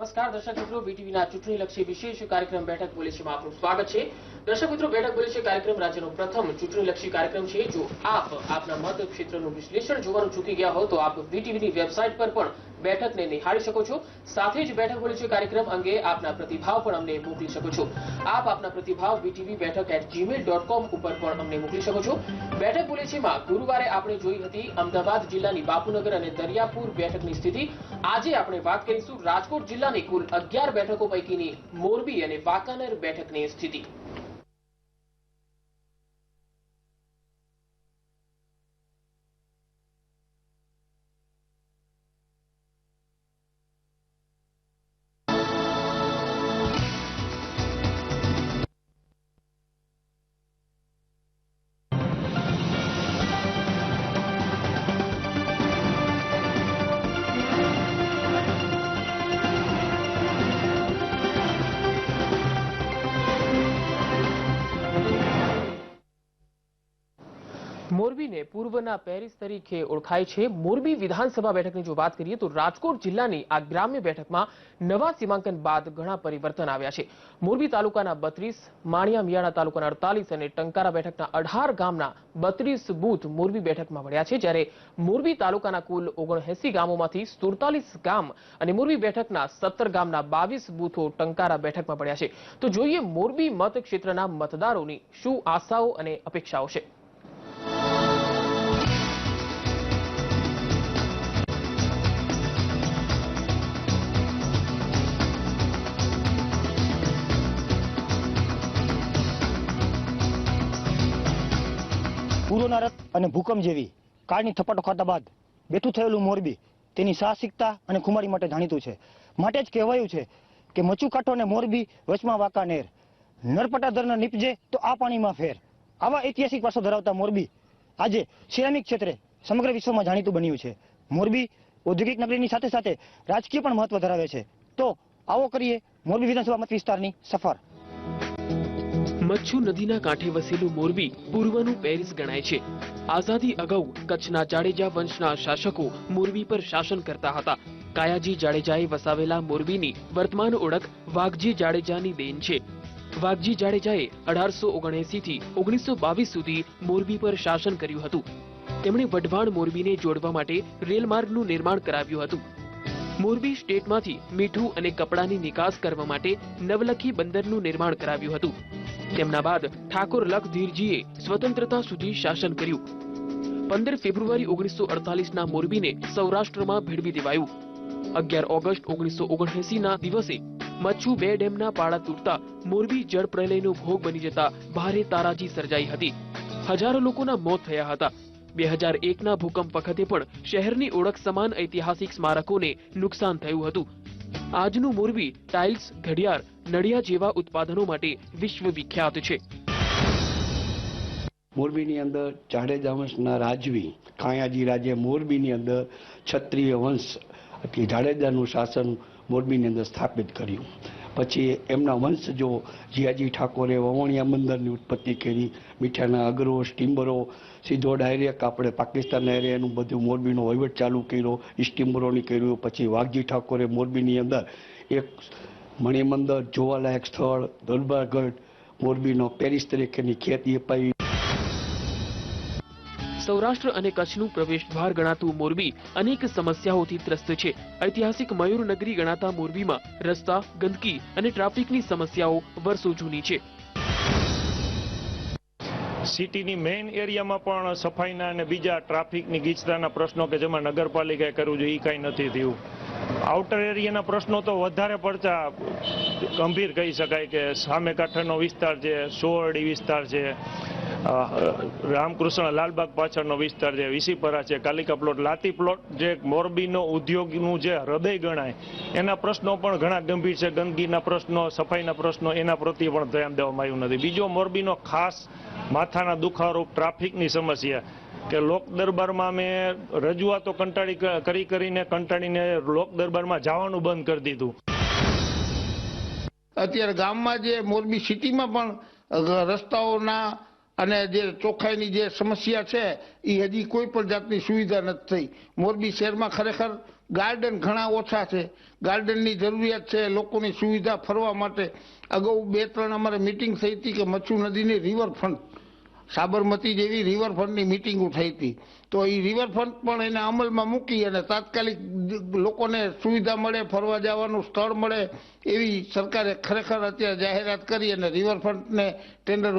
નમસ્કાર, દર્શક મિત્રો બીટીવીના ચૂંટણીલક્ષી વિશેષ કાર્યક્રમ બેઠક પોલીસમાં આપનું સ્વાગત છે. દર્શક મિત્રો, બેઠક પોલીસ કાર્યક્રમ રાજ્યનો પ્રથમ ચૂંટણીલક્ષી કાર્યક્રમ છે. જો આપ આપના મત ક્ષેત્રનું વિશ્લેષણ જોવાનું ચૂકી ગયા હો, તો આપ બીટીવીની વેબસાઇટ પર પણ બેઠકને નિહાળી શકો છો. સાથે જ બેઠક પોલીસ કાર્યક્રમ અંગે આપના પ્રતિભાવ પણ અમને મોકલી શકો છો. આપ આપના પ્રતિભાવ બીટીવી બેઠક એટ જીમેલ ડોટ કોમ ઉપર પણ અમને મોકલી શકો છો. બેઠક પોલીસીમાં ગુરુવારે આપણે જોઈ હતી અમદાવાદ જિલ્લાની બાપુનગર અને દરિયાપુર બેઠકની સ્થિતિ. આજે આપણે વાત કરીશું રાજકોટ જિલ્લાની કુલ અગિયાર બેઠકો પૈકીની મોરબી અને વાંકાનેર બેઠકની સ્થિતિ. મોરબીને પૂર્વના પેરિસ તરીકે ઓળખાય છે. મોરબી વિધાનસભા બેઠકની જો વાત કરીએ તો રાજકોટ જિલ્લાની આ ગ્રામ્ય બેઠકમાં નવા સીમાંકન બાદ ઘણા પરિવર્તન આવ્યા છે. મોરબી તાલુકાના બત્રીસ, માણિયા, મિયાણા તાલુકાના અડતાલીસ અને ટંકારા બેઠકના અઢાર ગામના બત્રીસ બૂથ મોરબી બેઠકમાં મળ્યા છે. જ્યારે મોરબી તાલુકાના કુલ ઓગણએસી ગામોમાંથી સુડતાલીસ ગામ અને મોરબી બેઠકના સત્તર ગામના બાવીસ બૂથો ટંકારા બેઠકમાં પડ્યા છે. તો જોઈએ મોરબી મત ક્ષેત્રના મતદારોની શું આશાઓ અને અપેક્ષાઓ છે. પૂરોના રથ અને ભૂકંપ જેવી. કાળની થપાટો ખાતા બાદ બેઠું થયેલું મોરબી તેની સાહસિકતા અને ખુમારી માટે જાણીતું છે. માટે જ કહેવાયું છે કે મચુકાંઠો અને મોરબી વચમાં વાંકાનેર નેર. ધરના નીપજે તો આ પાણીમાં ફેર. આવા ઐતિહાસિક વારસો ધરાવતા મોરબી આજે સિરામિક ક્ષેત્રે સમગ્ર વિશ્વમાં જાણીતું બન્યું છે. મોરબી ઔદ્યોગિક નગરીની સાથે સાથે રાજકીય પણ મહત્વ ધરાવે છે. તો આવો કરીએ મોરબી વિધાનસભા મત વિસ્તારની સફર. મચ્છુ નદીના કાંઠે વસેલું મોરબી પૂર્વનું પેરિસ ગણાય છે. આઝાદી અગાઉ કચ્છના જાડેજા વંશના શાસકો મોરબી પર શાસન કરતા હતા. કાયાજી જાડેજાએ વસાવેલા મોરબીની વર્તમાન ઓળખ વાઘજી જાડેજાની દેન છે. વાઘજી જાડેજાએ અઢારસો ઓગણએસી થી ઓગણીસો બાવીસ સુધી મોરબી પર શાસન કર્યું હતું. તેમણે વઢવાણ મોરબીને જોડવા માટે રેલમાર્ગનું નિર્માણ કરાવ્યું હતું. મોરબી સ્ટેટમાંથી મીઠું અને કપડાની નિકાસ કરવા માટે નવલખી બંદરનું નિર્માણ કરાવ્યું હતું. તેમના બાદ ઠાકોર લખધીરજીએ સ્વતંત્રતા સુધી શાસન કર્યું. પંદર ફેબ્રુઆરી ઓગણીસો અડતાલીસના મોરબીને સૌરાષ્ટ્રમાં ભેળવી દેવાયું. અગિયાર ઓગસ્ટ ઓગણીસો ઓગણએસીના દિવસે મચ્છુ બે ડેમના પાળા તૂટતા મોરબી જળ પ્રલયનો ભોગ બની જતા ભારે તારાજી સર્જાઈ હતી. હજારો લોકોના મોત થયા હતા. બે હજાર એકના ભૂકંપ વખતે પણ શહેરની ઓળખ સમાન ઐતિહાસિક સ્મારકોને નુકસાન થયું હતું. આજનું મોરબી ટાઇલ્સ, ઘડિયાળ નડિયા જેવા ઉત્પાદનો માટે વિશ્વ વિખ્યાત છે. મોરબીની અંદર જાડેજા વંશના રાજવી, કાયાજી રાજે મોરબીની અંદર ક્ષત્રિય વંશ જાડેજાનું શાસન મોરબીની અંદર સ્થાપિત કર્યું. પછી એમના વંશજો જીયાજી ઠાકોરે વવણિયા બંદરની ઉત્પત્તિ કરી, મીઠાના અગરો, સ્ટીમ્બરો, સીધો ડાયરેક્ટ આપણે પાકિસ્તાન એરિયાનું બધું મોરબીનો વહીવટ ચાલુ કર્યો સ્ટીમ્બરોની કર્યું, પછી વાઘજી ઠાકોરે મોરબીની અંદર એક મણિમંદર જોવાલાયક સ્થળ, દરબારગઢ મોરબીનો પેરિસ તરીકેની ખ્યાતિ અપાવી સૌરાષ્ટ્ર અને કચ્છનું પ્રવેશદ્વાર ગણાતું મોરબી અનેક સમસ્યાઓથી ત્રસ્ત છે. ઐતિહાસિક મયુર નગરી ગણાતા મોરબીમાં રસ્તા, ગંદકી અને ટ્રાફિકની સમસ્યાઓ વર્ષો જૂની છે. સિટીની મેઇન એરિયામાં પણ સફાઈના અને બીજા ટ્રાફિકની ગીચતાના પ્રશ્નો કે જેમાં નગરપાલિકાએ કરવું જોઈએ એ કાંઈ નથી થયું. આઉટર એરિયાના પ્રશ્નો તો વધારે પડતા ગંભીર કહી શકાય કે સામે કાંઠાનો વિસ્તાર છે સોરડી વિસ્તાર છે રામકૃષ્ણ લાલબાગ પાછળનો વિસ્તાર છે વિસીપરા છે, કાલિકા પ્લોટ, લાતી પ્લોટ જે મોરબીનો ઉદ્યોગનું જે હૃદય ગણાય, એના પ્રશ્નો પણ ઘણા ગંભીર છે. ગંદકીના પ્રશ્નો, સફાઈના પ્રશ્નો, એના પ્રત્યે પણ ધ્યાન દેવામાં આવ્યું નથી. બીજો મોરબીનો ખાસ માથાના દુખાવારૂપ ટ્રાફિકની સમસ્યા કે લોક દરબારમાં અમે રજૂઆતો કંટાળી કરી કરીને કંટાળીને લોક દરબારમાં જવાનું બંધ કરી દીધું. અત્યારે ગામમાં જે મોરબી સિટીમાં પણ રસ્તાઓના અને જે ચોખ્ખાઈની જે સમસ્યા છે એ હજી કોઈ પણ જાતની સુવિધા નથી થઈ. મોરબી શહેરમાં ખરેખર ગાર્ડન ઘણા ઓછા છે. ગાર્ડનની જરૂરિયાત છે લોકોની સુવિધા ફરવા માટે. અગાઉ બે ત્રણ અમારે મિટિંગ થઈ હતી કે મચ્છુ નદીની રિવરફ્રન્ટ, સાબરમતી જેવી રિવરફ્રન્ટની મિટિંગો થઈ હતી. તો એ રિવરફ્રન્ટ પણ એને અમલમાં મૂકી અને તાત્કાલિક લોકોને સુવિધા મળે, ફરવા જવાનું સ્થળ મળે એવી સરકારે ખરેખર અત્યારે જાહેરાત કરી અને રિવરફ્રન્ટને ટેન્ડર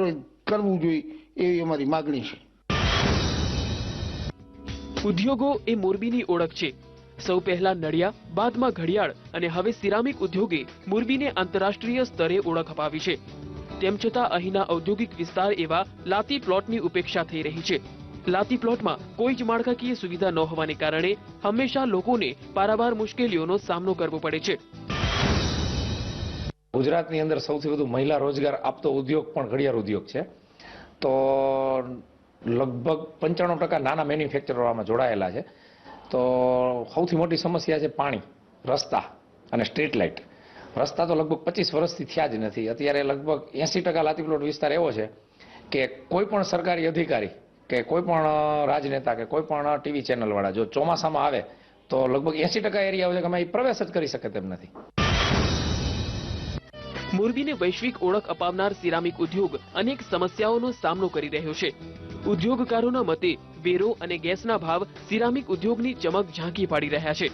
કરવું જોઈએ એવી અમારી માગણી છે. ઉદ્યોગો એ મોરબીની ઓળખ છે. સૌ પહેલા નડિયા બાદમાં ઘડિયાળ અને હવે સિરામિક ઉદ્યોગે મોરબીને આંતરરાષ્ટ્રીય સ્તરે ઓળખ અપાવી છે. તેમ છતાં અહીંના ઔદ્યોગિક વિસ્તાર એવા લાતી પ્લોટની ઉપેક્ષા થઈ રહી છે. લાતી પ્લોટમાં કોઈ જ માળખાકીય સુવિધા ન હોવાને કારણે હંમેશા લોકોને પારાવાર મુશ્કેલીઓનો સામનો કરવો પડે છે. ગુજરાતની અંદર સૌથી વધુ મહિલા રોજગાર આપતો ઉદ્યોગ પણ ઘડિયાળ ઉદ્યોગ છે. તો લગભગ પંચાણું ટકા નાના મેન્યુફેક્ચરો આમાં જોડાયેલા છે. તો સૌથી મોટી સમસ્યા છે પાણી, રસ્તા અને સ્ટ્રીટ લાઇટ. રસ્તા તો લગભગ પચીસ વર્ષથી થયા જ નથી. અત્યારે લગભગ એંસી ટકા લાતીપ્લોટ વિસ્તાર એવો છે કે કોઈ પણ સરકારી અધિકારી કે કોઈ પણ રાજનેતા કે કોઈ પણ ટીવી ચેનલવાળા જો ચોમાસામાં આવે તો લગભગ એંસી ટકા એરિયા છે કે અમે પ્રવેશ જ કરી શકે તેમ નથી. મોરબીને વૈશ્વિક ઓળખ અપાવનાર સિરામિક ઉદ્યોગ અનેક સમસ્યાઓનો સામનો કરી રહ્યો છે. ઉદ્યોગકારોના મતે, વેરો અને ગેસના ભાવ સિરામિક ઉદ્યોગની ચમક ઝાંકી પાડી રહ્યા છે.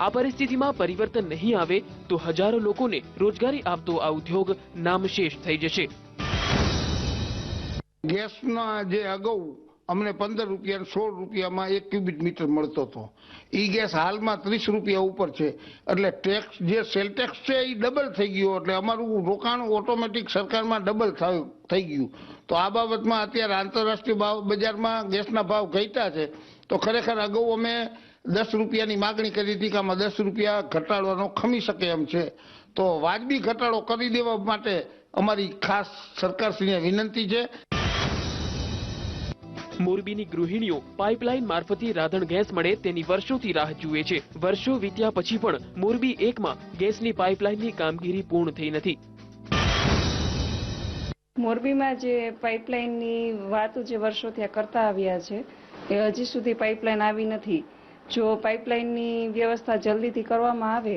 આ પરિસ્થિતિમાં પરિવર્તન નહીં આવે તો હજારો લોકોને રોજગારી આપતો આ ઉદ્યોગ નામશેષ થઈ જશે. ગેસના જે અગાઉ અમને પંદર રૂપિયા સોળ રૂપિયામાં એક ક્યુબિક મીટર મળતો હતો. એ ગેસ હાલમાં ત્રીસ રૂપિયા ઉપર છે. એટલે ટેક્સ, જે સેલ ટેક્સ છે એ ડબલ થઈ ગયો. એટલે અમારું રોકાણ ઓટોમેટિક સરકારમાં ડબલ થઈ ગયું. તો આ બાબતમાં અત્યારે આંતરરાષ્ટ્રીય ભાવ બજારમાં ગેસના ભાવ ઘટ્યા છે. તો ખરેખર અગાઉ અમે દસ રૂપિયાની માગણી કરી હતી કે આમાં દસ રૂપિયા ઘટાડવાનો ખમી શકે એમ છે. તો વાજબી ઘટાડો કરી દેવા માટે અમારી ખાસ સરકારશ્રીને વિનંતી છે. મોરબીની ગૃહિણીઓ પાઇપલાઇન મારફતે રાધણ ગેસ મળે તેની વર્ષોથી રાહ જુએ છે. વર્ષો વીત્યા પછી પણ મોરબી એકમાં ગેસની પાઇપલાઇનની કામગીરી પૂર્ણ થઈ નથી. મોરબીમાં જે પાઇપલાઇનની વાતો જે વર્ષોથી આ કરતા આવ્યા છે, એ હજી સુધી પાઇપલાઇન આવી નથી. જો પાઇપલાઇનની વ્યવસ્થા જલ્દીથી કરવામાં આવે,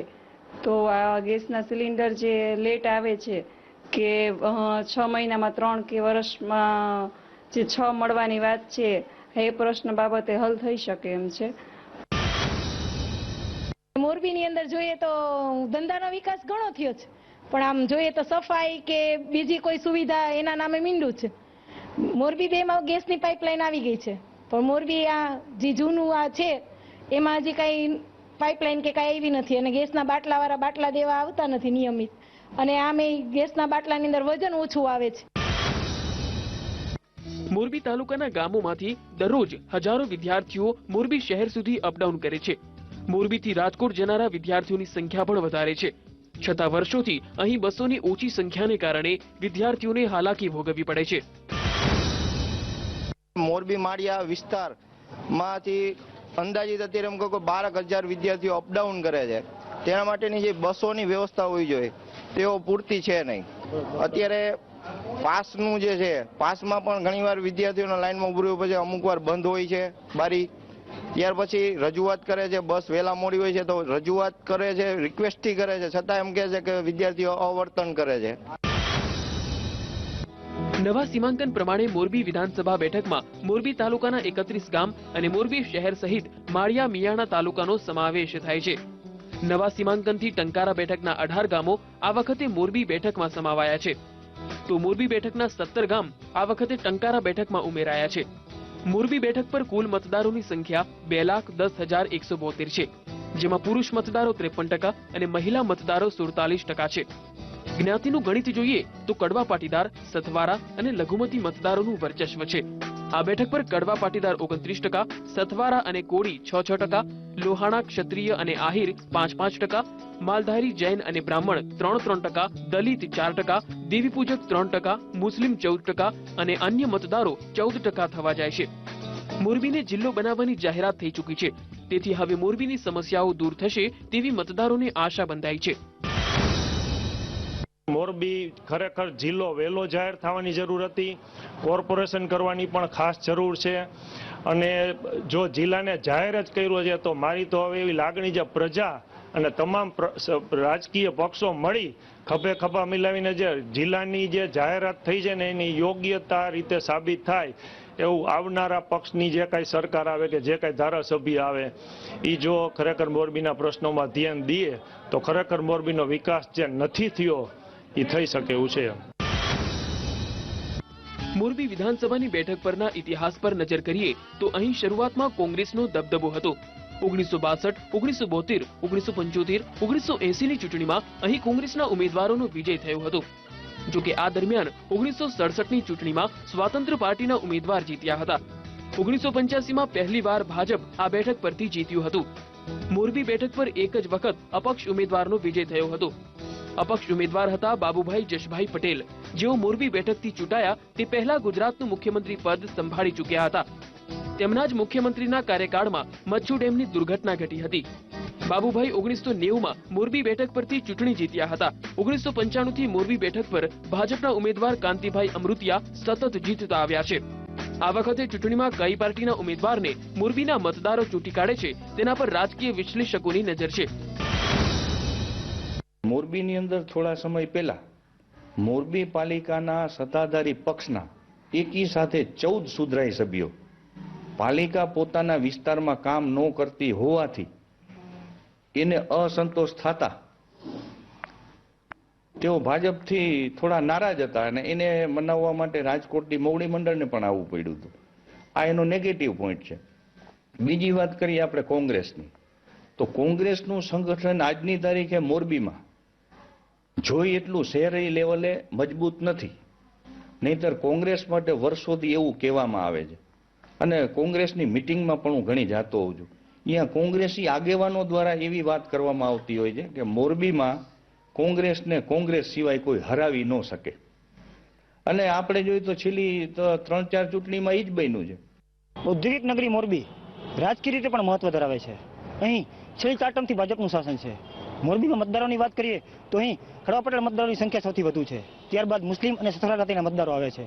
તો આ ગેસના સિલિન્ડર જે લેટ આવે છે, કે છ મહિનામાં, ત્રણ કે વર્ષમાં જે છ મળવાની વાત છે, એ પ્રશ્ન બાબતે હલ થઈ શકે એમ છે. મોરબીની અંદર જોઈએ તો ધંધાનો વિકાસ ઘણો થયો છે, પણ આમ જોઈએ તો સફાઈ કે બીજી કોઈ સુવિધા એના નામે મીંડું છે. મોરબી બેમાં ગેસની પાઇપલાઇન આવી ગઈ છે, પણ મોરબી આ જે જૂનું આ છે, એમાં હજી કાંઈ પાઇપલાઇન કે કાંઈ આવી નથી અને ગેસના બાટલાવાળા બાટલા દેવા આવતા નથી નિયમિત. અને આમે ગેસના બાટલાની અંદર વજન ઓછું આવે છે. મોરબી તાલુકાના ગામોમાંથી દરરોજ હજારો વિદ્યાર્થીઓ મોરબી શહેર સુધી અપડાઉન કરે છે. મોરબીથી રાજકોટ જનારા વિદ્યાર્થીઓની સંખ્યા પણ વધારે છે. છતાં વર્ષોથી અહીં બસોની ઓછી સંખ્યાને કારણે વિદ્યાર્થીઓને હાલાકી ભોગવવી પડે છે. મોરબી માળિયા વિસ્તારમાંથી અંદાજિત અત્યારે એમ કહો બારક હજાર વિદ્યાર્થીઓ અપડાઉન કરે છે. તેના માટેની જે બસોની વ્યવસ્થા હોવી જોઈએ, તેઓ પૂરતી છે નહીં. અત્યારે પાસનું જે છે, પાસમાં પણ ઘણીવાર વિદ્યાર્થીઓના લાઇનમાં ઉભું રહેવું પછી અમુક વાર બંધ હોય છે, બારી. ત્યાર પછી રજૂઆત કરે છે, બસ વહેલા મોડી હોય છે, તો રજૂઆત કરે છે રિક્વેસ્ટથી કરે છે, છતાં એમ કહે છે કે વિદ્યાર્થીઓ અવર્તન કરે છે. નવા સીમાંકન પ્રમાણે મોરબી વિધાનસભા બેઠકમાં મોરબી તાલુકાના એકત્રીસ ગામ અને મોરબી શહેર સહિત માળિયા મિયાણા તાલુકાનો સમાવેશ થાય છે. નવા સીમાંકનથી ટંકારા બેઠકના અઢાર ગામો આ વખતે મોરબી બેઠકમાં સમાવાયા છે. તો મોરબી બેઠકના સત્તર ગામ આ વખતે ટંકારા બેઠકમાં ઉમેરાયા છે. મોરબી બેઠક પર કુલ મતદારોની સંખ્યા બે લાખ દસ હજાર એકસો બોતેર છે, જેમાં પુરુષ મતદારો ત્રેપન ટકા અને મહિલા મતદારો સુડતાલીસ ટકા છે. જ્ઞાતિનું ગણિત જોઈએ તો કડવા પાટીદાર, સથવારા અને લઘુમતી મતદારોનું વર્ચસ્વ છે. આ બેઠક પર કડવા પાટીદાર ઓગણત્રીસ ટકા, સથવારા અને કોળી છ છ ટકા, લોહાણા ક્ષત્રિય અને આહિર પાંચ પાંચ ટકા, માલધારી જૈન અને બ્રાહ્મણ ત્રણ ત્રણ ટકા, દલિત ચાર ટકા, દેવી પૂજક ત્રણ ટકા, મુસ્લિમ ચૌદ ટકા અને અન્ય મતદારો ચૌદ ટકા થવા જાય છે. મોરબીને જિલ્લો બનાવવાની જાહેરાત થઈ ચૂકી છે. તેથી હવે મોરબીની સમસ્યાઓ દૂર થશે તેવી મતદારોને આશા બંધાઈ છે. મોરબી ખરેખર જિલ્લો વહેલો જાહેર થવાની જરૂર હતી. કોર્પોરેશન કરવાની પણ ખાસ જરૂર છે. અને જો જિલ્લાને જાહેર જ કર્યો છે, તો મારી તો હવે એવી લાગણી છે, પ્રજા અને તમામ રાજકીય પક્ષો મળી ખભે ખભા મિલાવીને જે જિલ્લાની જે જાહેરાત થઈ છે ને એની યોગ્યતા રીતે સાબિત થાય એવું આવનારા પક્ષની જે કાંઈ સરકાર આવે કે જે કાંઈ ધારાસભ્ય આવે એ જો ખરેખર મોરબીના પ્રશ્નોમાં ધ્યાન દઈએ તો ખરેખર મોરબીનો વિકાસ જે નથી થયો એ થઈ શકે એવું છે મોરબી વિધાનસભાની બેઠક પરના ઇતિહાસ પર નજર કરીએ તો અહીં શરૂઆતમાં કોંગ્રેસનો દબદબો હતો. ઓગણીસો બાસઠ, ઓગણીસો બોતેર, ઓગણીસો પંચોતેર, ઓગણીસો એસીની ચૂંટણીમાં અહીં કોંગ્રેસના ઉમેદવારોનો વિજય થયો હતો. જો કે આ દરમિયાન ઓગણીસો સડસઠની ચૂંટણીમાં સ્વાતંત્ર્ય પાર્ટીના ઉમેદવાર જીત્યા હતા. ઓગણીસો પંચ્યાસીમાં પહેલી વાર ભાજપ આ બેઠક પરથી જીત્યું હતું. મોરબી બેઠક પર એક જ વખત અપક્ષ ઉમેદવારનો વિજય થયો હતો. અપક્ષ ઉમેદવાર હતા બાબુભાઈ જશભાઈ પટેલ. જેઓ મોરબી બેઠકથી ચૂંટાયા તે પહેલા ગુજરાતનું મુખ્યમંત્રી પદ સંભાળી ચૂક્યા હતા. તેમના જ મુખ્યમંત્રીના કાર્યકાળમાં મચ્છુ ડેમની દુર્ઘટના ઘટી હતી. બાબુભાઈ ઓગણીસો નેવુંમાં મોરબી બેઠક પરથી ચૂંટણી જીત્યા હતા. ઓગણીસો પંચાણુંથી મોરબી બેઠક પર ભાજપના ઉમેદવાર કાંતિભાઈ અમૃતિયા સતત જીતતા આવ્યા છે. આ વખતે ચૂંટણીમાં કઈ પાર્ટીના ઉમેદવારને મોરબીના મતદારો ચૂંટી કાઢે છે તેના પર રાજકીય વિશ્લેષકોની નજર છે. મોરબીની અંદર થોડા સમય પહેલા મોરબી પાલિકાના સત્તાધારી પક્ષના એકી સાથે ચૌદ સુધરાઈ સભ્યો પાલિકા પોતાના વિસ્તારમાં કામ ન કરતી હોવાથી એને અસંતોષ થતા તેઓ ભાજપથી થોડા નારાજ હતા અને એને મનાવવા માટે રાજકોટની મોવડી મંડળને પણ આવવું પડ્યું હતું. આ એનો નેગેટિવ પોઈન્ટ છે. બીજી વાત કરીએ આપણે કોંગ્રેસની. તો કોંગ્રેસનું સંગઠન આજની તારીખે મોરબીમાં જોઈ એટલું શહેરી લેવલે મજબૂત નથી. નહીતર કોંગ્રેસ માટે વર્ષોથી એવું કહેવામાં આવે છે. અને કોંગ્રેસની મિટિંગમાં પણ હું ઘણી જાતો હોઉં છું. અહીંયા કોંગ્રેસી આગેવાનો દ્વારા એવી વાત કરવામાં આવતી હોય છે કે મોરબીમાં કોંગ્રેસને કોંગ્રેસ સિવાય કોઈ હરાવી ન શકે. અને આપણે જોઈએ તો છેલ્લી ત્રણ ચાર ચૂંટણીમાં એ જ બન્યું છે. ઔદ્યોગિક નગરી મોરબી રાજકીય રીતે પણ મહત્વ ધરાવે છે. અહીં છેલ્લી ચાર ટર્મથી ભાજપનું શાસન છે. મોરબીમાં મતદારોની વાત કરીએ તો અહીં ખડવા પટેલ મતદારોની સંખ્યા સૌથી વધુ છે. ત્યારબાદ મુસ્લિમ અને સસરા જાતિના મતદારો આવે છે.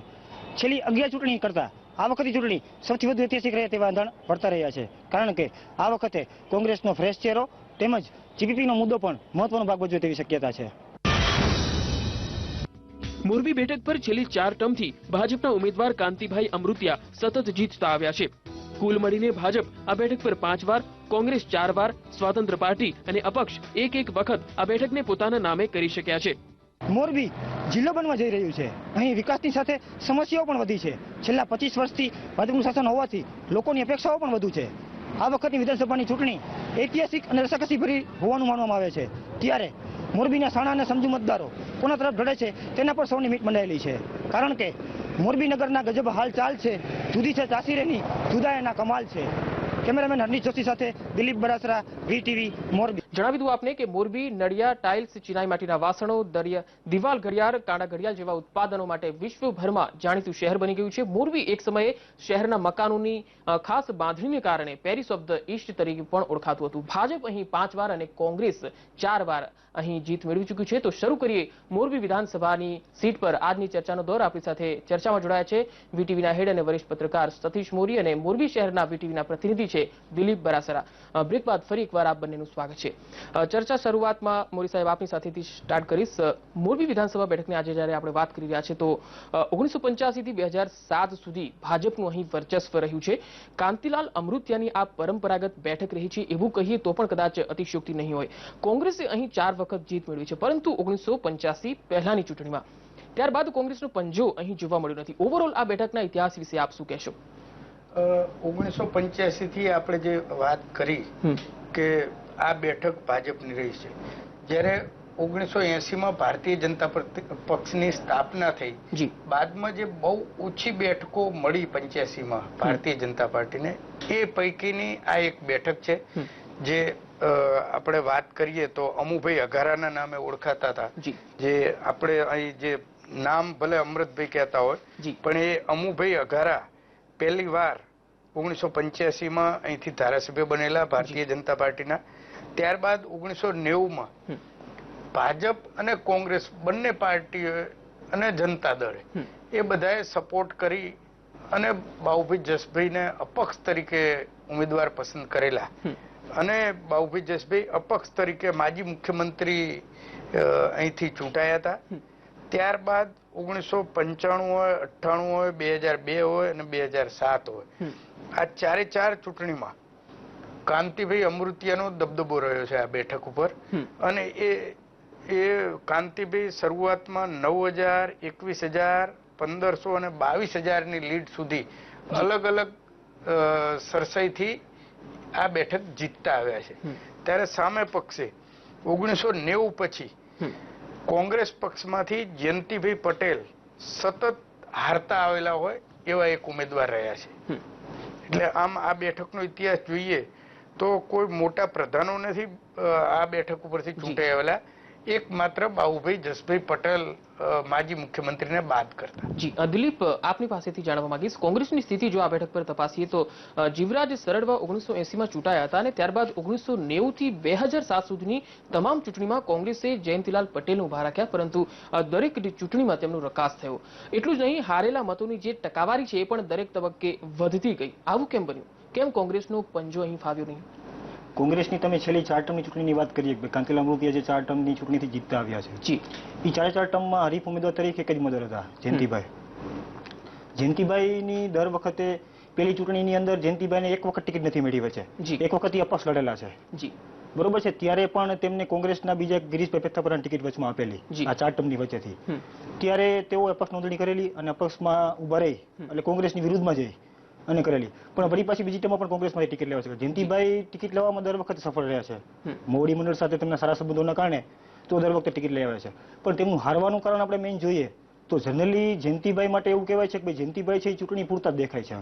છેલ્લી અગિયાર ચૂંટણી કરતાં આ વખતની ચૂંટણી સૌથી વધુ ઐતિહાસિક રહે તેવા અંધાણ પડતા રહ્યા છે. કારણ કે આ વખતે કોંગ્રેસનો ફ્રેશ ચહેરો તેમજ જીપીપીનો મુદ્દો પણ મહત્વનો ભાગ ભજવે તેવી શક્યતા છે. મોરબી બેઠક પર છેલ્લી ચાર ટર્મથી ભાજપના ઉમેદવાર કાંતિભાઈ અમૃતિયા સતત જીતતા આવ્યા છે. કુલ મળીને ભાજપ આ બેઠક પર પાંચ વાર, કોંગ્રેસ ચાર વાર, સ્વતંત્ર પાર્ટી અને અપક્ષ એક એક વખત આ બેઠકને પોતાના નામે કરી શક્યા છે. મોરબી જિલ્લો બનવા જઈ રહ્યું છે. અહીં વિકાસની સાથે સમસ્યાઓ પણ વધી છે. છેલ્લા પચીસ વર્ષથી ભાજપનું શાસન હોવાથી લોકોની અપેક્ષાઓ પણ વધુ છે. આ વખતની વિધાનસભાની ચૂંટણી ઐતિહાસિક અને રસાકસી ભરી હોવાનું માનવામાં આવે છે. ત્યારે મોરબીના સાણા અને સમજુ મતદારો કોના તરફ ઢળે છે તેના પર સૌની મીટ મંડાયેલી છે. કારણ કે મોરબી નગરના ગજબ હાલ ચાલ છે. જુદી છે ચાસીરેની જુદા એના કમાલ છે. કેમેરામેન હરનીશ જોશી સાથે દિલીપ બરાસરા વીટીવી મોરબી. જણાવી દઉં આપને કે મોરબી નડિયા ટાઇલ્સ, ચિનાઈ માટીના વાસણો, દરિયા, દિવાલ ઘડિયાળ કાળા ઘડિયાળ જેવા ઉત્પાદનો માટે વિશ્વભરમાં જાણીતું શહેર બની ગયું છે. મોરબી એક સમયે શહેરના મકાનોની ખાસ બાંધણીને કારણે પેરિસ ઓફ ધ ઈસ્ટ તરીકે પણ ઓળખાતું હતું. ભાજપ અહીં પાંચ વાર અને કોંગ્રેસ ચાર વાર અહીં જીત મેળવી ચૂક્યું છે. તો શરૂ કરીએ મોરબી વિધાનસભાની સીટ પર. આજની ચર્ચાનો દોર આપણી સાથે ચર્ચામાં જોડાયા છે. વીટીવીના હેડ અને વરિષ્ઠ પત્રકાર સતીશ મોરી અને મોરબી શહેરના વીટીવીના પ્રતિનિધિ છે દિલીપ બરાસરા. બ્રેક બાદ ફરી એકવાર આપ બંનેનું સ્વાગત છે. ચર્ચા શરૂઆતમાં મોરી સાહેબ આપની સાથેથી સ્ટાર્ટ કરીશ. મોરબી વિધાનસભા બેઠકની આજે જ્યારે આપણે વાત કરી રહ્યા છે તો ઓગણીસો પંચ્યાસી થી બે હજાર સાત સુધી ભાજપનું અહીં વર્ચસ્વ રહ્યું છે. કાંતિલાલ અમૃત્યાની આ પરંપરાગત બેઠક રહી છે એવું કહીએ તો પણ કદાચ અતિશયોક્તિ નહીં હોય. કોંગ્રેસે અહીં ચાર વખત જીત મેળવી છે પરંતુ ઓગણીસો પંચ્યાસી પહેલાની ચૂંટણીમાં. ત્યારબાદ કોંગ્રેસનો પંજો અહીં જોવા મળ્યો નથી. ઓવરઓલ આ બેઠકના ઇતિહાસ વિશે આપ શું કહેશો? ઓગણીસો પંચ્યાસી થી આપણે જે વાત કરી કે આ બેઠક ભાજપની રહી છે. જ્યારે ઓગણીસો એસીમાં ભારતીય જનતા પક્ષની સ્થાપના થઈ બાદમાં જે બહુ ઓછી બેઠકો મળી પંચ્યાસીમાં ભારતીય જનતા પાર્ટીને એ પૈકીની આ એક બેઠક છે. જે આપણે વાત કરીએ તો અમુભાઈ અઘારાના નામે ઓળખાતા હતા. જે. આપણે અહીં જે નામ ભલે અમૃતભાઈ કહેતા હોય પણ એ અમુભાઈ અઘારા પહેલી વાર ઓગણીસો પંચ્યાસીમાં અહીંથી ધારાસભ્ય બનેલા ભારતીય જનતા પાર્ટીના ત્યારબાદ ઓગણીસો નેવુંમાં. ભાજપ અને કોંગ્રેસ બંને પાર્ટીઓ અને જનતા દળે એ બધાએ સપોર્ટ કરી અને બાબુભાઈ જસભાઈને અપક્ષ તરીકે ઉમેદવાર પસંદ કરેલા. અને બાઉભી જસભાઈ અપક્ષ તરીકે માજી મુખ્યમંત્રી અહીંથી ચૂંટાયા હતા. ત્યારબાદ ઓગણીસો પંચાણું હોય અઠ્ઠાણું હોય બે હજાર બે હોય અને બે હજાર સાત હોય આ ચારે ચાર ચૂંટણીમાં કાંતિભાઈ અમૃતિયાનો દબદબો રહ્યો છે આ બેઠક ઉપર. અને એ એ કાંતિભાઈ શરૂઆતમાં નવ હજાર એકવીસ હજાર પંદરસો અને બાવીસ હજારની લીડ સુધી અલગ અલગ સરસાઈથી આ બેઠક જીતતા આવ્યા છે. ત્યારે સામે પક્ષે ઓગણીસો નેવું પછી કોંગ્રેસ પક્ષમાંથી જયંતિભાઈ પટેલ સતત હારતા આવેલા હોય એવા એક ઉમેદવાર રહ્યા છે. એટલે આમ આ બેઠકનો ઇતિહાસ જોઈએ તો કોઈ મોટા પ્રધાનો નથી આ બેઠક ઉપરથી ચૂંટાઈ આવેલા. એક માત્ર બાબુભાઈ જસભાઈ પટેલ માજી મુખ્યમંત્રીને બાદ કરતા. જી અદલીપ આપની પાસેથી જાણવા માંગીશ. કોંગ્રેસની સ્થિતિ જો આ બેઠક પર તપાસીએ તો જીવરાજ સરડવા ઓગણીસો એસીમાં ચૂંટાયા હતા અને ત્યારબાદ ઓગણીસો નેવુંથી બે હજાર સાત સુધીની તમામ ચૂંટણીમાં કોંગ્રેસે જયંતિલાલ પટેલને ઊભા રાખ્યા પરંતુ દરેક ચૂંટણીમાં તેમનો રકાસ થયો. એટલું જ નહીં હારેલા મતોની જે ટકાવારી છે એ પણ દરેક તબક્કે વધતી ગઈ. આવું કેમ બન્યું? કેમ કોંગ્રેસનો પંજો અહીં ફાવ્યો નહીં? કોંગ્રેસની તમે છેલ્લી ચાર ટર્મની ચૂંટણીની વાત કરીએ કાંતિલાલ અમૃતિયા જે ચાર ટર્મની ચૂંટણીથી જીતતા આવ્યા છે. જી. એ ચારે ચાર ટર્મમાં હરીફ ઉમેદવાર તરીકે એક જ ઉમેદવાર હતા જયંતિભાઈ. જયંતિભાઈની દર વખતે પેલી ચૂંટણીની અંદર જયંતિભાઈને એક વખત ટિકિટ નથી મળી છે જી. એક વખત અપક્ષ લડેલા છે. જી. બરોબર છે? ત્યારે પણ તેમને કોંગ્રેસના બીજા ગિરીશભાઈ પેથાપરાની ટિકિટ વચમાં આપેલી આ ચાર ટર્મની વચ્ચેથી. ત્યારે તેઓ અપક્ષ નોંધણી કરેલી અને અપક્ષમાં ઊભા રહી એટલે કોંગ્રેસની વિરુદ્ધમાં જઈ. અને કરેલી. પણ વળી પાછી બીજી ટર્મમાં પણ કોંગ્રેસમાંથી ટિકિટ લેવા છે. જયંતિભાઈ ટિકિટ લેવામાં દર વખતે સફળ રહ્યા છે. મોવડી મંડળ સાથે તેમના સારા સંબંધોના કારણે તો દર વખતે ટિકિટ લેવાય છે. પણ તેમનું હારવાનું કારણ આપણે મેઇન જોઈએ તો જનરલી જયંતિભાઈ માટે એવું કહેવાય છે કે ભાઈ જયંતિભાઈ છે એ ચૂંટણી પૂરતા જ દેખાય છે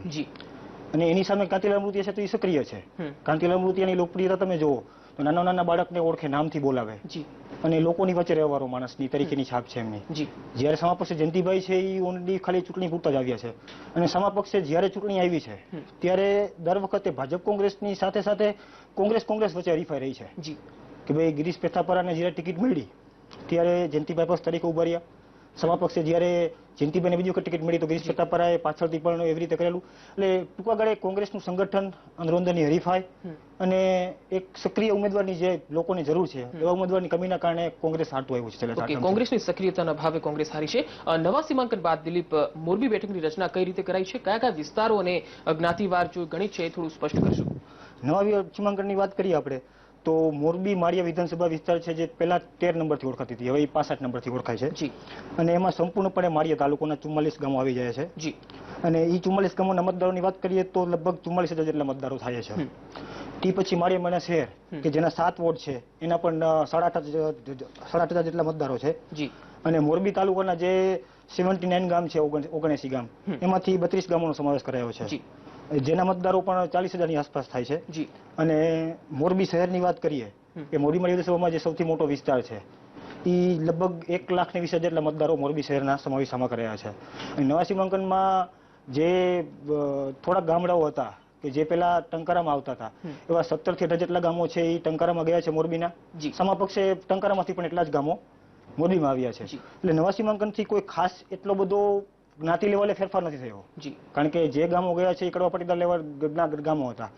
અને એની સામે કાંતિલાલ અમૃતિયા છે તો એ સક્રિય છે. કાંતિલાલ અમૃતિયાની લોકપ્રિયતા તમે જુઓ તો નાના નાના બાળકને ઓળખે નામથી બોલાવે. જી. અને લોકોની વચ્ચે રહેવારો માણસની તરીકેની છાપ છે એમની. જી. જ્યારે સમાપક્ષે જયંતિભાઈ છે એ ઓનલી ખાલી ચૂંટણી પૂરતા જ આવ્યા છે. અને સમાપક્ષે જ્યારે ચૂંટણી આવી છે ત્યારે દર વખતે ભાજપ કોંગ્રેસની સાથે સાથે કોંગ્રેસ કોંગ્રેસ વચ્ચે હરીફાઈ રહી છે. જી. કે ભાઈ ગિરીશ પેથાપરાને જ્યારે ટિકિટ મળી ત્યારે જયંતિભાઈ પક્ષ તરીકે ઊભા રહ્યા. સમા પક્ષે જ્યારે જયંતિભાઈને બીજી ટિકિટ મળી તો ગિરીશ પેથાપરાએ પાછળથી પણ એવી રીતે કરેલું. એટલે ટૂંકા ગાળે કોંગ્રેસનું સંગઠન અંદરોંદરની હરીફાઈ અને એક સક્રિય ઉમેદવારની જે લોકોની જરૂર છે એવા ઉમેદવારની કમીના કારણે કોંગ્રેસ હારતું આવ્યું છે કોંગ્રેસની સક્રિયતાના ભાવે કોંગ્રેસ હારી છે. નવા સીમાંકન બાદ દિલીપ મોરબી બેઠકની રચના કઈ રીતે કરાઈ છે? કયા કયા વિસ્તારો અને જ્ઞાતિવાર જો ગણિત છે એ થોડું સ્પષ્ટ કરશું? નવા સીમાંકનની વાત કરીએ આપણે. તો મોરબી માળિયા વિધાનસભા વિસ્તાર છે જે પહેલા તેર નંબરથી ઓળખાતી હતી હવે એ પાસઠ નંબરથી ઓળખાય છે. જી. અને એમાં સંપૂર્ણપણે માળિયા તાલુકાના ચુમ્માલીસ ગામો આવી જાય છે. જી. અને એ ચુમ્માલીસ ગામોના મતદારોની વાત કરીએ તો લગભગ ચુમ્માલીસ હજાર જેટલા મતદારો થાય છે. તે પછી માળિયા માણા શહેર કે જેના સાત વોર્ડ છે એના પણ સાડા આઠ સાડા આઠ હજાર જેટલા મતદારો છે. જી. અને મોરબી તાલુકાના જે સેવન્ટી નાઇન ગામ છે ઓગણએસી ગામ એમાંથી બત્રીસ ગામોનો સમાવેશ કરાયો છે. જી. જેના મતદારો પણ ચાલીસ હજારની આસપાસ થાય છે. જી. અને મોરબી શહેરની વાત કરીએ કે મોરબી વિધાનસભામાં જે સૌથી મોટો વિસ્તાર છે એ લગભગ એક લાખ ને વીસ હજાર જેટલા મતદારો મોરબી શહેરના સમાવેશમાં કર્યા છે. અને નવા સીમાંકનમાં જે થોડા થોડાક ગામડાઓ હતા કે જે પેલા ટંકારામાં આવતા હતા એવા સત્તરથી અઢાર જેટલા ગામો છે એ ટંકારામાં ગયા છે મોરબીના. જી. સમા પક્ષે ટંકારામાંથી પણ એટલા જ ગામો મોરબીમાં આવ્યા છે. એટલે નવા સીમાંકનથી કોઈ ખાસ એટલો બધો જ્ઞાતિ લેવલે ફેરફાર નથી થયો. કારણ કે જે ગામો ગયા છે એ કડવા પાટીદાર લેવલ ગામો હતા.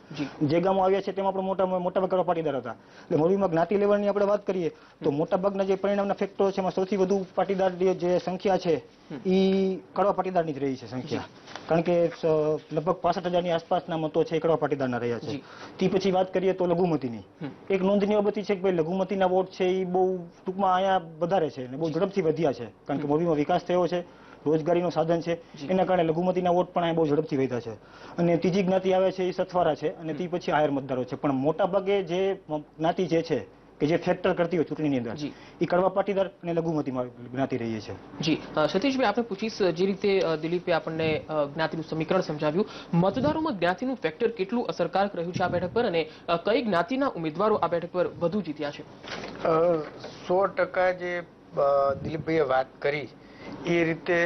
જે. ગામો આવ્યા છે તેમાં પણ મોટા મોટા ભાગ કડવા પાટીદાર હતા. એટલે મોરબીમાં જ્ઞાતિ લેવલની આપણે વાત કરીએ તો મોટા ભાગના જે પરિણામના ફેક્ટરો છે એમાં સૌથી વધુ પાટીદાર જે- સંખ્યા છે એ કડવા પાટીદારની જ રહી છે સંખ્યા. કારણ કે લગભગ પાસઠ હજારની આસપાસના મતો છે કડવા પાટીદારના રહ્યા છે. તે પછી વાત કરીએ તો લઘુમતીની. એક નોંધનીય બાબત છે કે ભાઈ લઘુમતીના વોટ છે એ બહુ ટૂંકમાં અહીંયા વધારે છે અને બહુ ઝડપથી વધ્યા છે. કારણ કે મોરબીમાં વિકાસ થયો છે. રોજગારીનું સાધન છે. એના કારણે લઘુમતીના વોટ પણ અહીંયા બહુ ઝડપથી વધ્યા છે. અને ત્રીજી જ્ઞાતિ આવે છે એ સથવારા છે અને તે પછી આયર મતદારો છે. પણ મોટાભાગે જે જ્ઞાતિ જે છે કે જે ફેક્ટર કરતી હોય ચૂંટણીની અંદર જી. એ કડવા પાટીદાર અને લઘુમતીમાં જ્ઞાતિ રહીએ છે. જી. સતીશભાઈ આપણે પૂછીશ જે રીતે દિલીપે આપણને જ્ઞાતિનું સમીકરણ સમજાવ્યું. મતદારોમાં જ્ઞાતિનું ફેક્ટર કેટલું અસરકારક રહ્યું છે આ બેઠક પર અને કઈ જ્ઞાતિના ઉમેદવારો આ બેઠક પર વધુ જીત્યા છે? સો ટકા જે દિલીપભાઈએ વાત કરી એ રીતે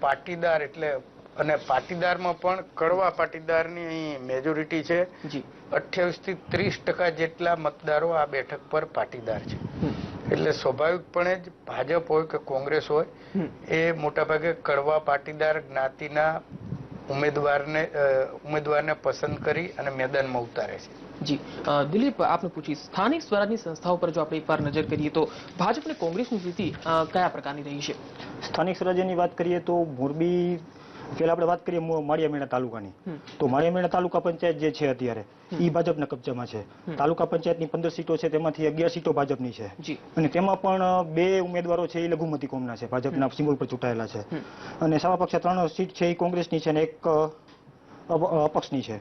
પાટીદાર એટલે અને પાટીદારમાં પણ કડવા પાટીદારની અહીં મેજોરિટી છે અઠ્યાવીસથી ત્રીસ ટકા જેટલા મતદારો આ બેઠક પર પાટીદાર છે. એટલે સ્વાભાવિકપણે જ ભાજપ હોય કે કોંગ્રેસ હોય એ મોટાભાગે કડવા પાટીદાર જ્ઞાતિના ઉમેદવારને ઉમેદવારને પસંદ કરી અને મેદાનમાં ઉતારે છે. જી. દિલીપ આપને પૂછી સ્થાનિક સ્વરાજની સંસ્થાઓ પર જો આપણે એકવાર નજર કરીએ તો ભાજપ અને કોંગ્રેસની સ્થિતિ કયા પ્રકારની રહી છે? સ્થાનિક સ્વરાજ્યની વાત કરીએ તો મોરબી પેલા આપણે વાત કરીએ માળિયામેણા તાલુકાની. તો માળિયામેણા તાલુકા પંચાયત જે છે અત્યારે એ ભાજપના કબજામાં છે. તાલુકા પંચાયતની પંદર સીટો છે તેમાંથી અગિયાર સીટો ભાજપની છે. અને તેમાં પણ બે ઉમેદવારો છે એ લઘુમતી કોમના છે ભાજપના સિમ્બોલ પર ચૂંટાયેલા છે. અને સામા પક્ષે ત્રણ સીટ છે એ કોંગ્રેસની છે અને એક અપ- અપક્ષની છે.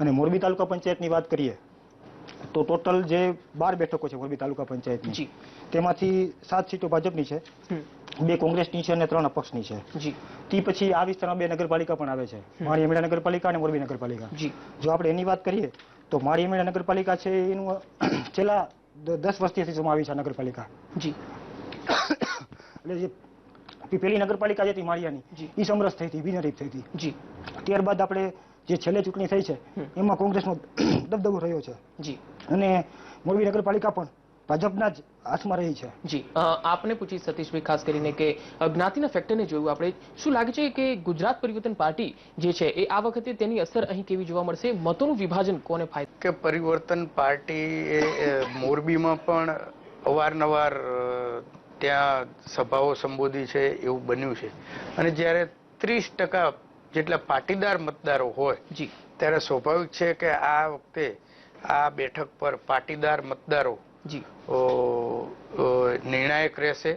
અને મોરબી તાલુકા પંચાયતની વાત કરીએ તો ટોટલ જે બાર બેઠકો છે મોરબી તાલુકા પંચાયતની જી. તેમાંથી સાત સીટો ભાજપની છે બે કોંગ્રેસની છે અને ત્રણ અપક્ષની છે. તે પછી આ વિસ્તારમાં બે નગરપાલિકા પણ આવે છે. મારી માળિયામેડા નગરપાલિકા અને મોરબી નગરપાલિકા. જો. આપણે એની વાત કરીએ તો મારી માળિયામેડા નગરપાલિકા છે એનું છેલ્લા દસ વર્ષથી અસ્તિત્વમાં આવી છે નગરપાલિકા. જી. એટલે જે પેલી નગરપાલિકા જે હતી માળિયાની એ સમરસ થઈ હતી બિનહરીફ થઈ હતી. જી. ત્યારબાદ આપણે જે છેલ્લે ચૂંટણી થઈ છે એમાં કોંગ્રેસનો દબદબો રહ્યો છે. જી. અને મોરબી નગરપાલિકા પણ ભાજપના જ હાથમાં રહી છે. જી. આપને પૂછી સતીશભાઈ ખાસ કરીને કે જ્ઞાતિના ફેક્ટરને જોયું આપણે. શું લાગે છે કે ગુજરાત પરિવર્તન પાર્ટી જે છે એ આ વખતે તેની અસર અહીં કેવી જોવા મળશે? મતોનું વિભાજન કોને ફાયદો? કે પરિવર્તન પાર્ટી એ મોરબીમાં પણ અવારનવાર ત્યાં સભાઓ સંબોધી છે એવું બન્યું છે. અને જ્યારે ત્રીસ ટકા જેટલા પાટીદાર મતદારો હોય જી. ત્યારે સ્વાભાવિક છે કે આ વખતે આ બેઠક પર પાટીદાર મતદારો જી. નિર્ણાયક રહેશે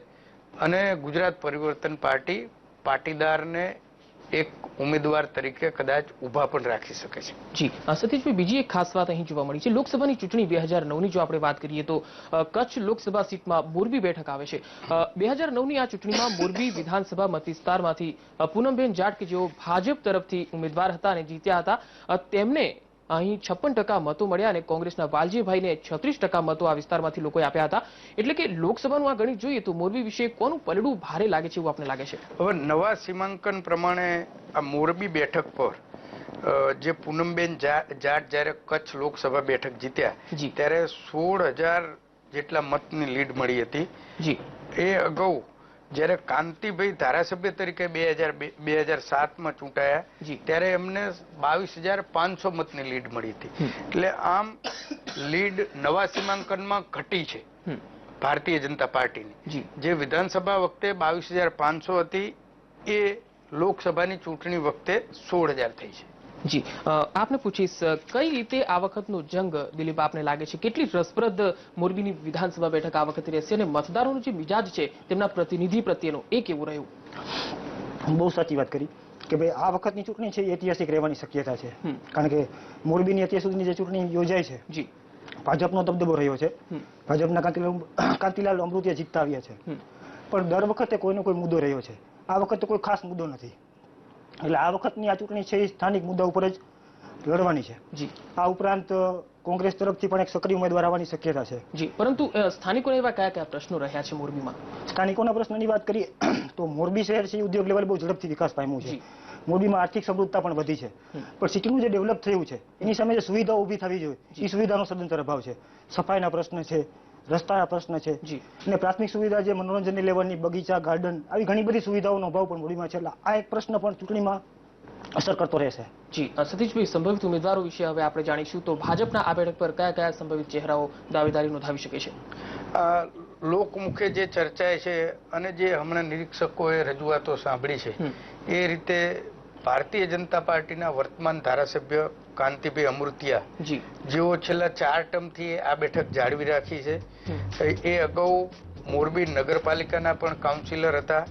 અને ગુજરાત પરિવર્તન પાર્ટી પાટીદારને એક ઉમેદવાર તરીકે કદાચ ઊભા પણ રાખી શકે છે. જી. સતીશભાઈ, બીજી એક ખાસ વાત અહીં જોવા મળી છે. લોકસભાની ચૂંટણી બે હજાર નવની જો આપણે વાત કરીએ તો કચ્છ લોકસભા સીટમાં મોરબી બેઠક આવે છે. બે હજાર નવની આ ચૂંટણીમાં મોરબી વિધાનસભા મતવિસ્તારમાંથી પૂનમબેન જાટ કે જેઓ ભાજપ તરફથી ઉમેદવાર હતા અને જીત્યા હતા તેમને અહીં છપ્પન ટકા મતો મળ્યા અને કોંગ્રેસના વાલજીભાઈને છત્રીસ ટકા મતો આ વિસ્તારમાંથી લોકોએ આપ્યા હતા. એટલે કે લોકસભાનું આ ગણિત જોઈએ તો મોરબી વિશે કોનું પલડું ભારે લાગે છે એવું આપને લાગે છે? હવે નવા સીમાંકન પ્રમાણે આ મોરબી બેઠક પર જે પૂનમબેન જાટ જ્યારે કચ્છ લોકસભા બેઠક જીત્યા. ત્યારે સોળ હજાર જેટલા મતની લીડ મળી હતી. જી. એ અગાઉ જ્યારે કાંતિભાઈ ધારાસભ્ય તરીકે બે હજાર બે હજાર સાતમાં ચૂંટાયા ત્યારે એમને બાવીસ હજાર પાંચસો મતની લીડ મળી હતી. એટલે આમ લીડ નવા સીમાંકનમાં ઘટી છે ભારતીય જનતા પાર્ટીની. જી. જે વિધાનસભા વખતે બાવીસ હજાર પાંચસો હતી એ લોકસભાની ચૂંટણી વખતે સોળ હજાર થઈ છે. જી. આપને પૂછીશ કઈ રીતે આ વખતનો જંગ દિલીપ આપને લાગે છે? કેટલી રસપ્રદ મોરબીની વિધાનસભા બેઠક આ વખતે રહેશે અને મતદારોનો જે મિજાજ છે તેમના પ્રતિનિધિ પ્રત્યેનો એ કેવું રહ્યું? બહુ સાચી વાત કરી કે ભાઈ આ વખતની ચૂંટણી છે ઐતિહાસિક રહેવાની શક્યતા છે. કારણ કે મોરબીની અત્યાર સુધીની જે ચૂંટણી યોજાઈ છે જી. ભાજપનો દબદબો રહ્યો છે. ભાજપના કાંતિલાલ કાંતિલાલ અમૃતિયા જીતતા આવ્યા છે. પણ દર વખતે કોઈનો કોઈ મુદ્દો રહ્યો છે. આ વખતે કોઈ ખાસ મુદ્દો નથી. એટલે આ વખતની આ ચૂંટણી છે એ સ્થાનિક મુદ્દા ઉપર જ લડવાની છે. જી. આ ઉપરાંત કોંગ્રેસ તરફથી પણ એક સક્રિય ઉમેદવાર આવવાની શક્યતા છે. જી પરંતુ સ્થાનિકોને એવા કયા કયા પ્રશ્નો રહ્યા છે મોરબીમાં? સ્થાનિકોના પ્રશ્નની વાત કરીએ તો મોરબી શહેર છે ઉદ્યોગ લેવલ બહુ ઝડપથી વિકાસ પામ્યું છે. મોરબીમાં આર્થિક સમૃદ્ધતા પણ વધી છે. પણ સિટીનું જે ડેવલપ થયું છે એની સામે જે સુવિધાઓ ઊભી થવી જોઈએ એ સુવિધાનો સદંતર અભાવ છે સફાઈના પ્રશ્ન છે રસ્તાના પ્રશ્ન છે. જી. અને પ્રાથમિક સુવિધા જે મનોરંજનની લેવલની બગીચા ગાર્ડન આવી ઘણી બધી સુવિધાઓનો અભાવ પણ મૂડીમાં છે. એટલે આ એક પ્રશ્ન પણ ચૂંટણીમાં અસર કરતો રહેશે. જી. સતીશભાઈ સંભવિત ઉમેદવારો વિશે હવે આપણે જાણીશું તો ભાજપના આ બેઠક પર કયા કયા સંભવિત ચહેરાઓ દાવેદારી નોંધાવી શકે છે? લોકમુખે જે ચર્ચાય છે અને જે હમણાં નિરીક્ષકોએ રજૂઆતો સાંભળી છે એ રીતે ભારતીય જનતા પાર્ટીના વર્તમાન ધારાસભ્ય કાંતિભાઈ અમૃતિયા. જેઓ છેલ્લા ચાર ટર્મથી આ બેઠક જાળવી રાખી છે. એ અગાઉ મોરબી નગરપાલિકાના પણ કાઉન્સિલર હતા.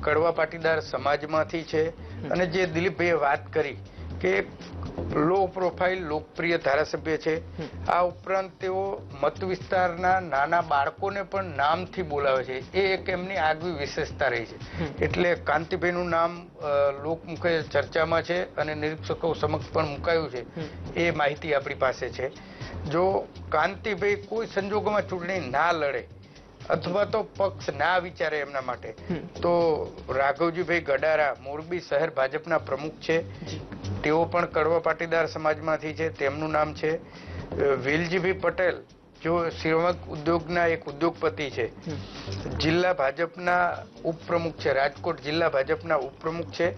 કડવા પાટીદાર સમાજમાંથી છે. અને જે દિલીપભાઈએ વાત કરી કે લો પ્રોફાઇલ લોકપ્રિય ધારાસભ્ય છે. આ ઉપરાંત તેઓ મત વિસ્તારના નાના બાળકોને પણ નામથી બોલાવે છે. એ એક એમની આગવી વિશેષતા રહી છે. એટલે કાંતિભાઈનું નામ લોકમુખે ચર્ચામાં છે અને નિરીક્ષકો સમક્ષ પણ મુકાયું છે. એ માહિતી આપણી પાસે છે. જો કાંતિભાઈ કોઈ સંજોગોમાં ચૂંટણી ના લડે અથવા તો પક્ષ ના વિચારે એમના માટે તો રાઘવજીભાઈ ગડારા મોરબી શહેર ભાજપના પ્રમુખ છે. તેઓ પણ કડવા પાટીદાર સમાજમાંથી છે તેમનું નામ છે વેલજીભાઈ પટેલ જો શ્રીમક ઉદ્યોગના એક ઉદ્યોગપતિ છે. જિલ્લા ભાજપના ઉપપ્રમુખ છે રાજકોટ જિલ્લા ભાજપના ઉપપ્રમુખ છે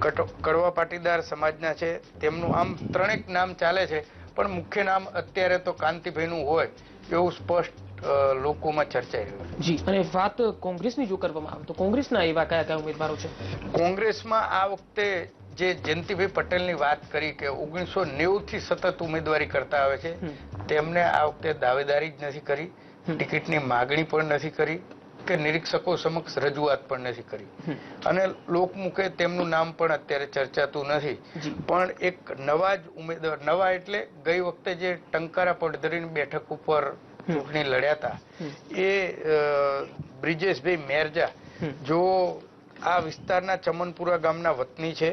કડવા પાટીદાર સમાજના છે તેમનું આમ ત્રણેક નામ ચાલે છે પણ મુખ્ય નામ અત્યારે તો કાંતિભાઈનું હોય એવું સ્પષ્ટ લોકોમાં ચર્ચાઈ રહ્યું છે. જી અને વાત કોંગ્રેસની જો કરવામાં આવે તો કોંગ્રેસના એવા કયા કયા ઉમેદવારો છે? કોંગ્રેસમાં આ વખતે જે જયંતિભાઈ પટેલની વાત કરી કે ઓગણીસો નેવુંથી સતત ઉમેદવારી કરતા આવે છે તેમને આ વખતે દાવેદારી જ નથી કરી ટિકિટની માગણી પણ નથી કરી કે નિરીક્ષકો સમક્ષ રજૂઆત પણ નથી કરી. અને લોકમુખે તેમનું નામ પણ અત્યારે ચર્ચાતું નથી. પણ એક નવા જ ઉમેદવાર નવા એટલે ગઈ વખતે જે ટંકારા પડધરીની બેઠક ઉપર ચૂંટણી લડ્યા હતા એ બ્રિજેશભાઈ મેરજા જો આ વિસ્તારના ચમનપુરા ગામના વતની છે.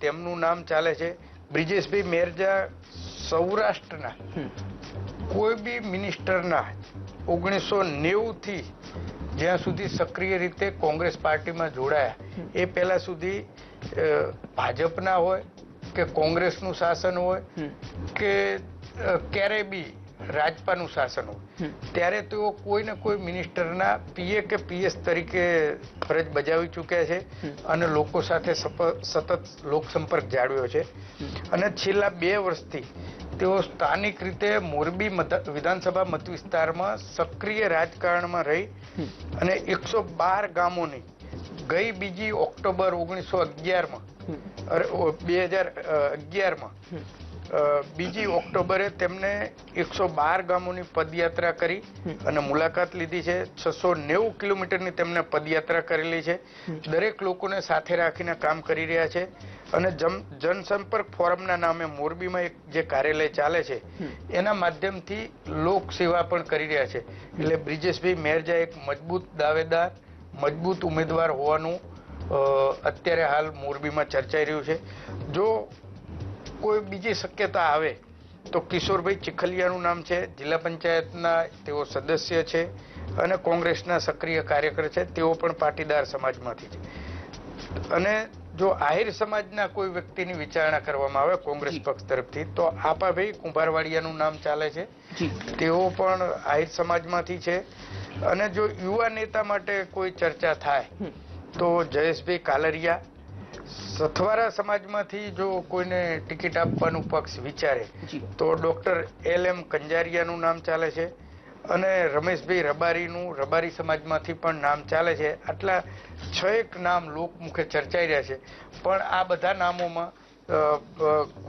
તેમનું નામ ચાલે છે બ્રિજેશભાઈ મેરજા સૌરાષ્ટ્રના. કોઈ બી મિનિસ્ટરના ઓગણીસો નેવુંથી જ્યાં સુધી સક્રિય રીતે કોંગ્રેસ પાર્ટીમાં જોડાયા એ પહેલાં સુધી ભાજપના હોય કે કોંગ્રેસનું શાસન હોય કે ક્યારે બી રાજપાનું શાસન હોય. ત્યારે તેઓ કોઈ ને કોઈ મિનિસ્ટરના પીએ કે પીએસ તરીકે ફરજ બજાવી ચૂક્યા છે અને લોકો સાથે સતત લોકસંપર્ક જાળવ્યો છે. અને છેલ્લા બે વર્ષથી તેઓ સ્થાનિક રીતે મોરબી મત- વિધાનસભા મત વિસ્તારમાં સક્રિય રાજકારણમાં રહી અને એકસો બાર ગામોની ગઈ બીજી ઓક્ટોબર ઓગણીસો અગિયારમાં બે હજાર અગિયારમાં બીજી ઓક્ટોબરે તેમને એકસો બાર ગામોની પદયાત્રા કરી અને મુલાકાત લીધી છે. છસો નેવું કિલોમીટરની તેમને પદયાત્રા કરેલી છે. દરેક લોકોને સાથે રાખીને કામ કરી રહ્યા છે. અને જમ- જનસંપર્ક ફોરમના નામે મોરબીમાં એક જે કાર્યાલય ચાલે છે એના માધ્યમથી લોક સેવા પણ કરી રહ્યા છે. એટલે બ્રિજેશભાઈ મેરજા એક મજબૂત દાવેદાર મજબૂત ઉમેદવાર હોવાનું અત્યારે હાલ મોરબીમાં ચર્ચાઈ રહ્યું છે. જો કોઈ બીજી શક્યતા આવે તો કિશોરભાઈ ચીખલિયાનું નામ છે જિલ્લા પંચાયતના તેઓ સદસ્ય છે અને કોંગ્રેસના સક્રિય કાર્યકર છે તેઓ પણ પાટીદાર સમાજમાંથી છે. અને જો આહિર સમાજના કોઈ વ્યક્તિની વિચારણા કરવામાં આવે કોંગ્રેસ પક્ષ તરફથી તો આપાભાઈ કુંભારવાડિયાનું નામ ચાલે છે. તેઓ પણ આહિર સમાજમાંથી છે. અને જો યુવા નેતા માટે કોઈ ચર્ચા થાય તો જયેશભાઈ કાલરિયા સથવારા સમાજમાંથી જો કોઈને ટિકિટ આપવાનું પક્ષ વિચારે તો ડોક્ટર એલ એમ કંજારિયાનું નામ ચાલે છે અને રમેશભાઈ રબારીનું રબારી સમાજમાંથી પણ નામ ચાલે છે. આટલા છ એક નામ લોકમુખે ચર્ચાઈ રહ્યા છે. પણ આ બધા નામોમાં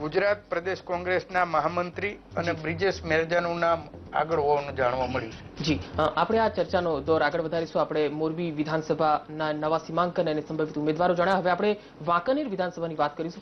ગુજરાત પ્રદેશ કોંગ્રેસના મહામંત્રી અને બ્રિજેશ મેરજાનું નામ આગળ હોવાનું જાણવા મળ્યું છે. જી. આપણે આ ચર્ચાનો દોર આગળ વધારીશું. આપણે મોરબી વિધાનસભાના નવા સીમાંકન અને સંભવિત ઉમેદવારો જણાવ્યા હવે આપણે વાંકાનેર વિધાનસભાની વાત કરીશું.